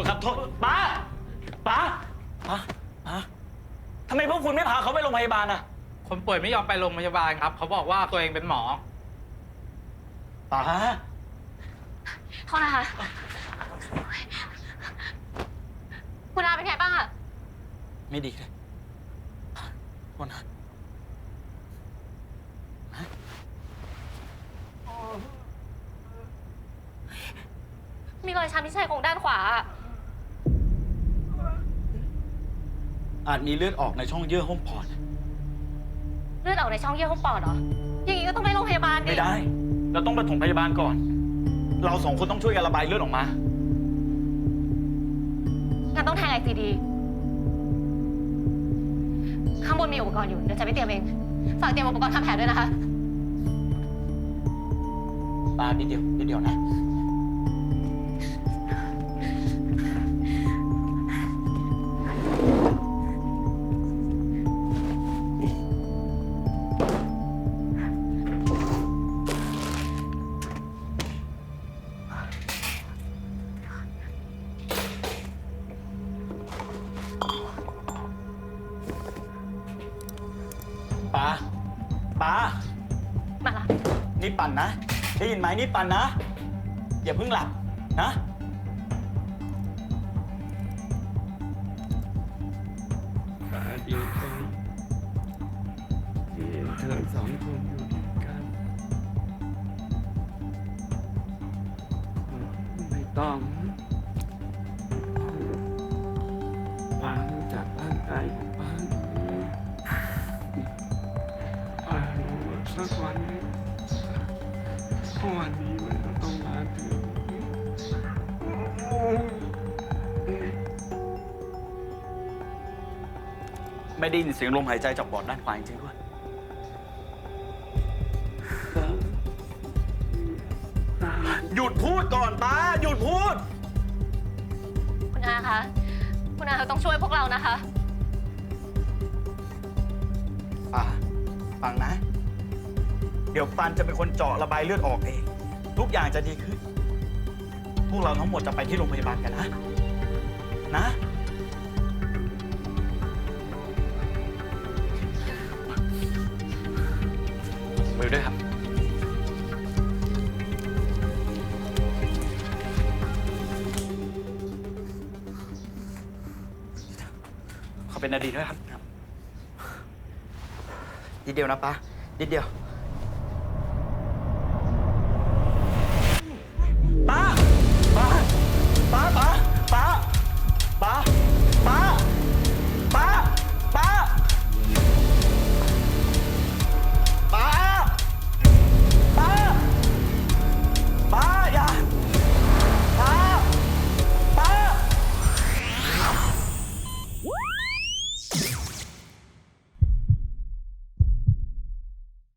ษครับโทษป้าป้าป้าป้าทำไมพวกคุณไม่พาเขาไปโรงพยาบาลอะคนป่วยไม่ยอมไปโรงพยาบาลครับ เขาบอกว่าตัวเองเป็นหมอป้าโทษนะคะ คุณอาเป็นไงบ้างอะไม่ดีเลยโทษนะมีรอยช้ำที่ชายโคงด้านขวาอะ อาจมีเลือดออกในช่องเยื่อหุ้มปอด เลือดออกในช่องเยื่อหุ้มปอดเหรอ อย่างนี้ก็ต้องไปโรงพยาบาลดิไม่ได้ เราต้องไปถมพยาบาลก่อน เราสองคนต้องช่วยกันระบายเลือดออกมา งั้นต้องแทงไอซีดี ข้างบนมีอุปกรณ์อยู่ เดี๋ยวจะไปเตรียมเอง ฝากเตรียมอุปกรณ์ทำแผลด้วยนะคะปานิดเดียวนิดเดียวนะ ปามาละนี่ปั่นนะ ได้ยินไหมนี่ปั่นนะ อย่าเพิ่งหลับนะปาดีใจที่เธอสองคนอยู่ด้วยกันไม่ต้อง สักวันหนึ่งวันนี้มันก็ต้องมาถึงไม่ได้ยินเสียงลมหายใจจากปอดด้านขวาจริงๆด้วย หยุดพูดก่อนป้าหยุดพูด คุณอาคะ คุณอาต้องช่วยพวกเรานะคะป่าฟังนะเดี๋ยวปันจะเป็นคนเจาะระบายเลือดออกเอง ทุกอย่างจะดีขึ้น พวกเราทั้งหมดจะไปที่โรงพยาบาลกันนะ นะ มือด้วยครับ เขาเป็นอดีตด้วยครับนิดเดียวนะป้านิดเดียว